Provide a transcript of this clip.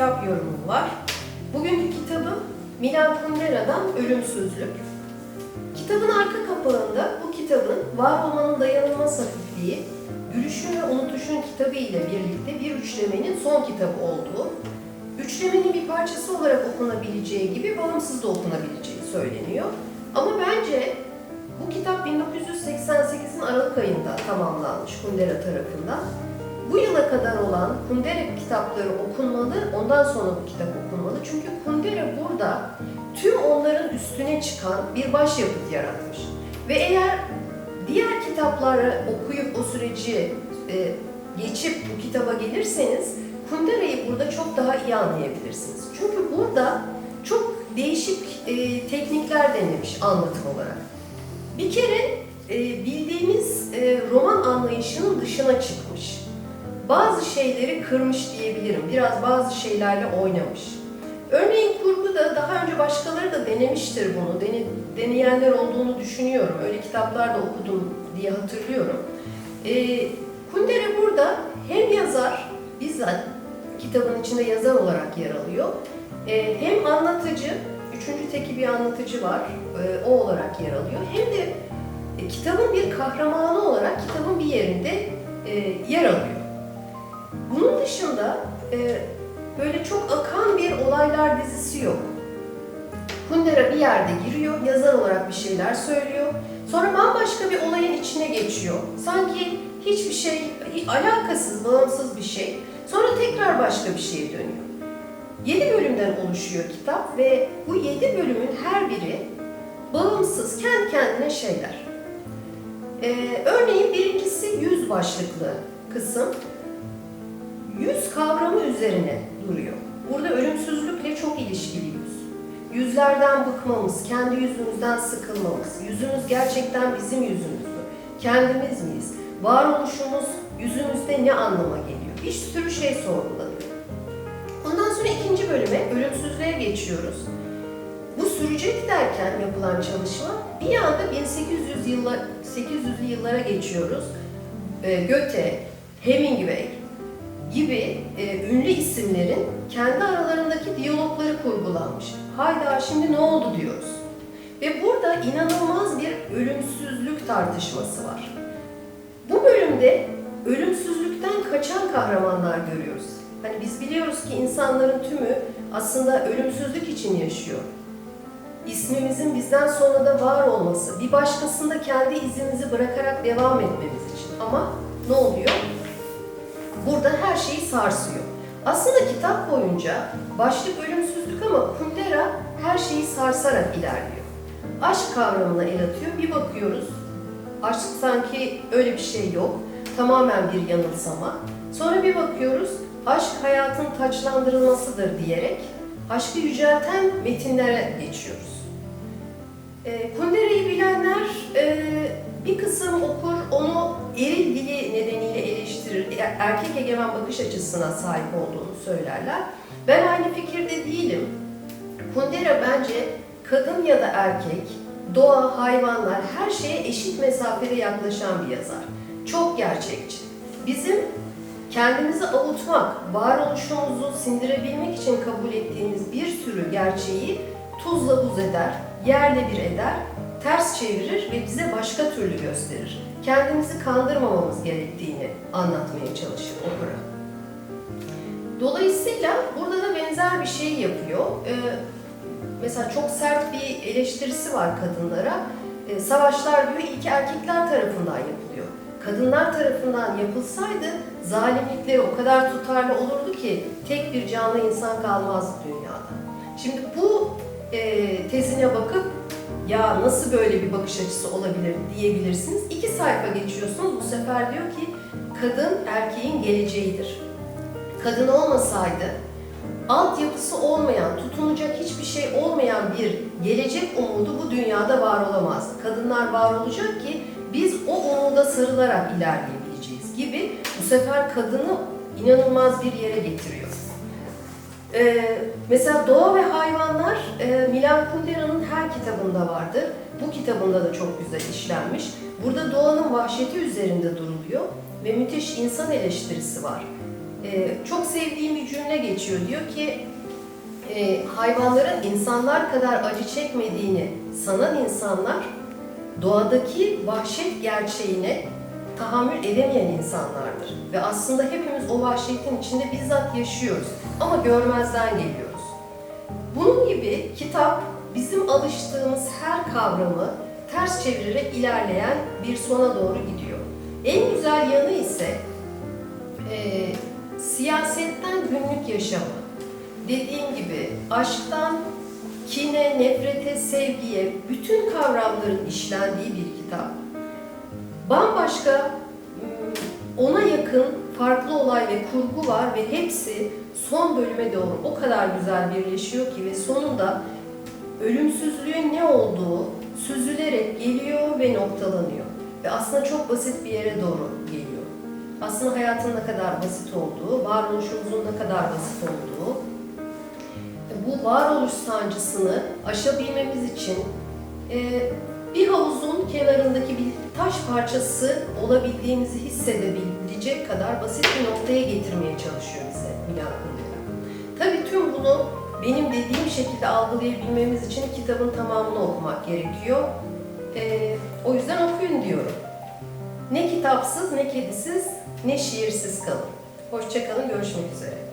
kitap yorumum var. Bugünkü kitabım Milan Kundera'dan Ölümsüzlük. Kitabın arka kapağında bu kitabın var olmanın dayanılmaz hafifliği, Gülüşün ve Unutuşun kitabı ile birlikte bir üçlemenin son kitabı olduğu, üçlemenin bir parçası olarak okunabileceği gibi bağımsız da okunabileceği söyleniyor. Ama bence bu kitap 1988'in Aralık ayında tamamlanmış Kundera tarafından. Bu yıla kadar olan Kundera kitapları okunmalı, ondan sonra bu kitap okunmalı. Çünkü Kundera burada tüm onların üstüne çıkan bir başyapıt yaratmış. Ve eğer diğer kitapları okuyup o süreci e, geçip bu kitaba gelirseniz Kundera'yı burada çok daha iyi anlayabilirsiniz. Çünkü burada çok değişik e, teknikler denemiş anlatım olarak. Bir kere e, bildiğimiz e, roman anlayışının dışına çıkmış. Bazı şeyleri kırmış diyebilirim. Biraz bazı şeylerle oynamış. Örneğin kurguda daha önce başkaları da denemiştir bunu. Dene, deneyenler olduğunu düşünüyorum. Öyle kitaplarda okudum diye hatırlıyorum. E, Kundera burada hem yazar, bizzat kitabın içinde yazar olarak yer alıyor. E, hem anlatıcı, üçüncü teki bir anlatıcı var, e, o olarak yer alıyor. Hem de e, kitabın bir kahramanı olarak kitabın bir yerinde e, yer alıyor. Bunun dışında e, böyle çok akan bir olaylar dizisi yok. Kundera bir yerde giriyor, yazar olarak bir şeyler söylüyor. Sonra bambaşka bir olayın içine geçiyor. Sanki hiçbir şey, alakasız, bağımsız bir şey. Sonra tekrar başka bir şeye dönüyor. 7 bölümden oluşuyor kitap ve bu 7 bölümün her biri bağımsız, kendi kendine şeyler. Ee, örneğin birincisi yüz başlıklı kısım. Yüz kavramı üzerine duruyor. Burada ölümsüzlükle çok ilişkili yüz. Yüzlerden bıkmamız, kendi yüzümüzden sıkılmamız, yüzümüz gerçekten bizim yüzümüz mü? Kendimiz miyiz? Varoluşumuz yüzümüzde ne anlama geliyor? Bir sürü şey sorgulanıyor. Ondan sonra ikinci bölüme, ölümsüzlüğe geçiyoruz. Bu sürecek derken yapılan çalışma bir anda 1800 yılla, 800'lü yıllara geçiyoruz. E, Goethe, Hemingway gibi e, ünlü isimlerin kendi aralarındaki diyalogları kurgulanmış. Hayda şimdi ne oldu diyoruz. Ve burada inanılmaz bir ölümsüzlük tartışması var. Bu bölümde ölümsüzlükten kaçan kahramanlar görüyoruz. Hani biz biliyoruz ki insanların tümü aslında ölümsüzlük için yaşıyor. İsmimizin bizden sonra da var olması, bir başkasında kendi izimizi bırakarak devam etmemiz için. Ama ne oluyor? Burada her şeyi sarsıyor. Aslında kitap boyunca başlık ölümsüzlük ama Kundera her şeyi sarsarak ilerliyor. Aşk kavramına el atıyor. Bir bakıyoruz, aşk sanki öyle bir şey yok. Tamamen bir yanılsama. Sonra bir bakıyoruz, aşk hayatın taçlandırılmasıdır diyerek aşkı yücelten metinlere geçiyoruz. E, Kundera'yı bilenler e, bir kısım okur, onu eril dili nedeniyle eleştirir, er- erkek egemen bakış açısına sahip olduğunu söylerler. Ben aynı fikirde değilim. Kundera bence kadın ya da erkek, doğa, hayvanlar her şeye eşit mesafede yaklaşan bir yazar. Çok gerçekçi. Bizim kendimizi avutmak, varoluşumuzu sindirebilmek için kabul ettiğimiz bir sürü gerçeği tuzla buz eder, yerle bir eder, ters çevirir ve bize başka türlü gösterir. Kendimizi kandırmamamız gerektiğini anlatmaya çalışır opera. Dolayısıyla burada da benzer bir şey yapıyor. Ee, mesela çok sert bir eleştirisi var kadınlara. Ee, savaşlar diyor ilk erkekler tarafından yapılıyor. Kadınlar tarafından yapılsaydı zalimlikleri o kadar tutarlı olurdu ki tek bir canlı insan kalmazdı dünyada. Şimdi bu e, tezine bakıp ya nasıl böyle bir bakış açısı olabilir diyebilirsiniz. İki sayfa geçiyorsunuz bu sefer diyor ki kadın erkeğin geleceğidir. Kadın olmasaydı altyapısı olmayan, tutunacak hiçbir şey olmayan bir gelecek umudu bu dünyada var olamazdı. Kadınlar var olacak ki biz o umuda sarılarak ilerleyebileceğiz gibi bu sefer kadını inanılmaz bir yere getiriyor. Ee, mesela doğa ve hayvanlar e, Milan Kundera'nın her kitabında vardır. Bu kitabında da çok güzel işlenmiş. Burada doğanın vahşeti üzerinde duruluyor ve müthiş insan eleştirisi var. Ee, çok sevdiğim bir cümle geçiyor. Diyor ki e, hayvanların insanlar kadar acı çekmediğini sanan insanlar doğadaki vahşet gerçeğine tahammül edemeyen insanlardır. Ve aslında hepimiz o vahşetin içinde bizzat yaşıyoruz ama görmezden geliyoruz. Bunun gibi kitap bizim alıştığımız her kavramı ters çevirerek ilerleyen bir sona doğru gidiyor. En güzel yanı ise e, siyasetten günlük yaşama. Dediğim gibi aşktan kine, nefrete, sevgiye bütün kavramların işlendiği bir kitap. Bambaşka ım, ona yakın farklı olay ve kurgu var ve hepsi son bölüme doğru o kadar güzel birleşiyor ki ve sonunda ölümsüzlüğün ne olduğu süzülerek geliyor ve noktalanıyor. Ve aslında çok basit bir yere doğru geliyor. Aslında hayatın ne kadar basit olduğu, varoluşumuzun ne kadar basit olduğu, bu varoluş sancısını aşabilmemiz için e, bir havuzun kenarındaki bir taş parçası olabildiğimizi hissedebilecek kadar basit bir noktaya getirmeye çalışıyor bize Milan. Tabii tüm bunu benim dediğim şekilde algılayabilmemiz için kitabın tamamını okumak gerekiyor. E, o yüzden okuyun diyorum. Ne kitapsız, ne kedisiz, ne şiirsiz kalın. Hoşçakalın, görüşmek üzere.